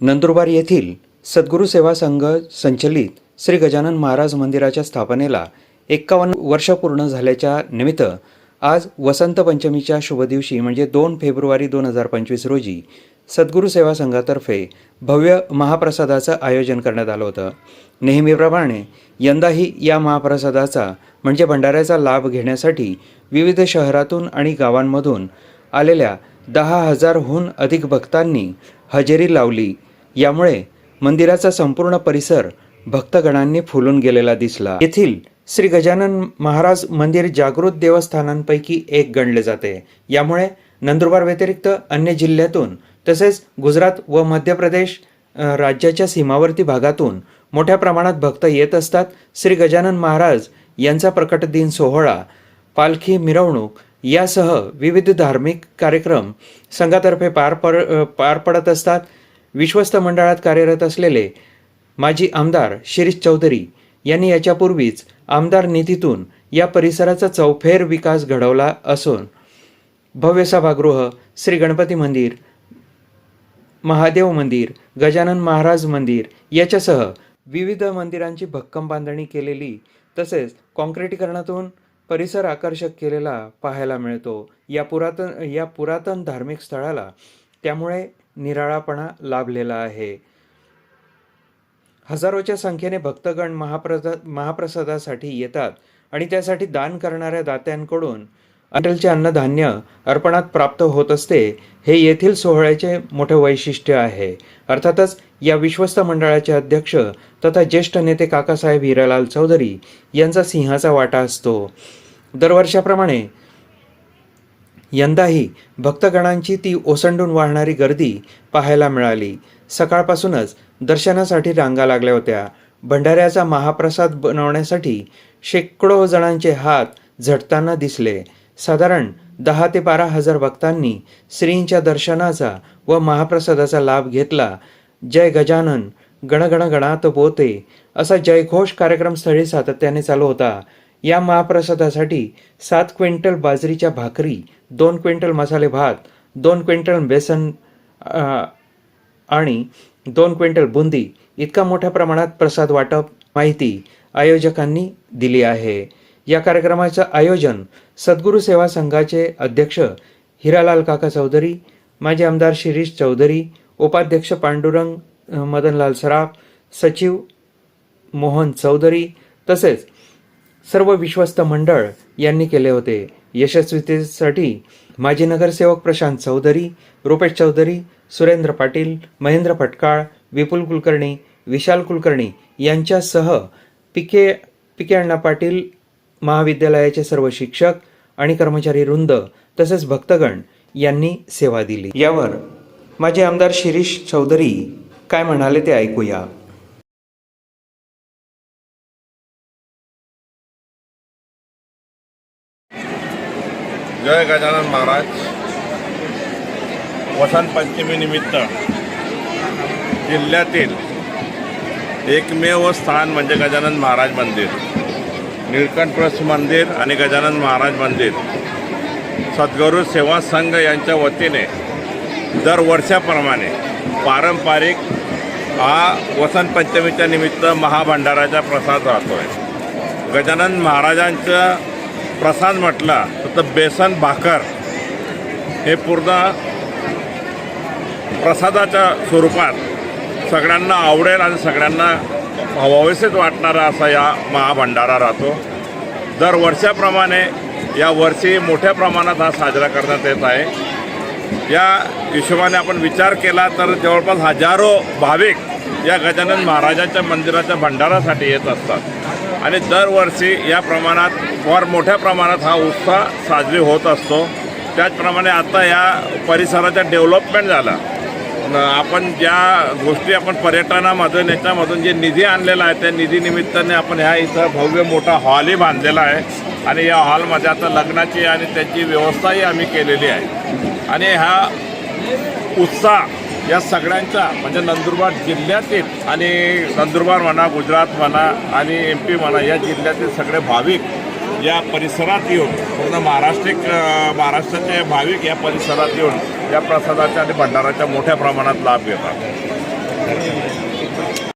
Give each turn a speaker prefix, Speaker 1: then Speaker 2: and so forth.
Speaker 1: नंदुरबार येथील सद्गुरू सेवा संघ संचलित श्री गजानन महाराज मंदिराच्या स्थापनेला एक्कावन्न वर्ष पूर्ण झाल्याच्या निमित्त आज वसंत पंचमीच्या शुभ दिवशी म्हणजे दोन फेब्रुवारी दोन हजार पंचवीस रोजी सद्गुरू सेवा संघातर्फे भव्य महाप्रसादाचं आयोजन करण्यात आलं होतं. नेहमीप्रमाणे यंदाही या महाप्रसादाचा म्हणजे भंडाऱ्याचा लाभ घेण्यासाठी विविध शहरातून आणि गावांमधून आलेल्या दहा हजारहून अधिक भक्तांनी हजेरी लावली. यामुळे मंदिराचा संपूर्ण परिसर भक्तगणांनी फुलून गेलेला दिसला. येथील श्री गजानन महाराज मंदिर जागृत देवस्थानांपैकी एक गणले जाते. यामुळे नंदुरबार व्यतिरिक्त अन्य जिल्ह्यातून तसेच गुजरात व मध्य प्रदेश राज्याच्या सीमावर्ती भागातून मोठ्या प्रमाणात भक्त येत असतात. श्री गजानन महाराज यांचा प्रकट दिन सोहळा पालखी मिरवणूक यासह विविध धार्मिक कार्यक्रम संघातर्फे पार पड पार पडत असतात. विश्वस्त मंडळात कार्यरत असलेले माजी आमदार शिरीष चौधरी यांनी याच्यापूर्वीच आमदार निधीतून या परिसराचा चौफेर विकास घडवला असून भव्य सभागृह श्री गणपती मंदिर महादेव मंदिर गजानन महाराज मंदिर याच्यासह विविध मंदिरांची भक्कम बांधणी केलेली तसेच काँक्रिटीकरणातून परिसर आकर्षक केलेला पाहायला मिळतो. या पुरातन या पुरातन धार्मिक स्थळाला त्यामुळे निराळापणा लाभलेला आहे. हजारोच्या संख्येने भक्तगण महाप्रसा महाप्रसादासाठी येतात आणि त्यासाठी दान करणाऱ्या दात्यांकडून अटलचे अन्नधान्य अर्पणात प्राप्त होत असते. हे येथील सोहळ्याचे मोठे वैशिष्ट्य आहे. अर्थातच या विश्वस्त मंडळाचे अध्यक्ष तथा ज्येष्ठ नेते काकासाहेब हिरालाल चौधरी यांचा सिंहाचा वाटा असतो. दरवर्षाप्रमाणे यंदाही भक्तगणांची ती ओसंडून वाहणारी गर्दी पाहायला मिळाली. सकाळपासूनच दर्शनासाठी रांगा लागल्या होत्या. भंडाऱ्याचा महाप्रसाद बनवण्यासाठी शेकडो जणांचे हात झटताना दिसले. साधारण दहा ते बारा हजार भक्तांनी श्रींच्या दर्शनाचा व महाप्रसादाचा लाभ घेतला. जय गजानन गणगण गणात बोते असा जयघोष कार्यक्रम स्थळी सातत्याने चालू होता. या महाप्रसादासाठी सात क्विंटल बाजरीच्या भाकरी दोन क्विंटल मसाले भात दोन क्विंटल बेसन आणि दोन क्विंटल बुंदी इतका मोठ्या प्रमाणात प्रसाद वाटप माहिती आयोजकांनी दिली आहे. या कार्यक्रमाचं आयोजन सद्गुरू सेवा संघाचे अध्यक्ष हिरालाल काका चौधरी माजी आमदार शिरीष चौधरी उपाध्यक्ष पांडुरंग मदनलाल सराफ सचिव मोहन चौधरी तसेच सर्व विश्वस्त मंडळ यांनी केले होते. यशस्वीतेसाठी माजी नगरसेवक प्रशांत चौधरी रुपेश चौधरी सुरेंद्र पाटील महेंद्र फटकाळ विपुल कुलकर्णी विशाल कुलकर्णी यांच्यासह पिके पिके अण्णा पाटील महाविद्यालयाचे सर्व शिक्षक आणि कर्मचारी वृंद तसेच भक्तगण यांनी सेवा दिली. यावर माझे आमदार शिरीष चौधरी काय म्हणाले ते ऐकूया.
Speaker 2: जय गजानन महाराज. वसंत पंचमीनिमित्त जिल्ह्यातील एकमेव स्थान म्हणजे गजानन महाराज मंदिर. निळकंठ ट्रस्ट मंदिर आणि गजानन महाराज मंदिर. सद्गुरू सेवा संघ यांच्या वतीने दर वर्षाप्रमाणे पारंपरिक हा वसंत पंचमीच्या निमित्त महाभंडाराचा प्रसाद राहतो आहे गजानन महाराजांचं प्रसाद म्हटला तर बेसन भाकर हे पूर्ण प्रसादाच्या स्वरूपात सगळ्यांना आवडेल आणि सगळ्यांना हवावेसेच वाटणारा असा या महाभंडारा राहतो. दर वर्षाप्रमाणे या वर्षी मोठ्या प्रमाणात हा साजरा करण्यात येत आहे. या हिशोबाने आपण विचार केला तर जवळपास हजारो भाविक या गजानन महाराजांच्या मंदिराच्या भंडारासाठी येत असतात. आणि दरवर्षी या प्रमाणात फार मोठ्या प्रमाणात हा उत्साह साजरी होत असतो. त्याचप्रमाणे आता या परिसराचा डेव्हलपमेंट झाला. आपण ज्या गोष्टी आपण पर्यटनामधून याच्यामधून जे निधी आणलेला आहे त्या निधीनिमित्ताने आपण ह्या इथं भव्य मोठा हॉलही बांधलेला आहे. आणि या हॉलमध्ये आता लग्नाची आणि त्याची व्यवस्थाही आम्ही केलेली आहे. आणि हा उत्साह या सगळ्यांचा म्हणजे नंदुरबार जिल्ह्यातील आणि नंदुरबार म्हणा गुजरात म्हणा आणि एम पी म्हणा या जिल्ह्यातील सगळे भाविक या परिसरात येऊन पूर्ण महाराष्ट्रिक महाराष्ट्राचे भाविक या परिसरात येऊन या प्रसादाच्या आणि भंडाराच्या मोठ्या प्रमाणात लाभ घेतात.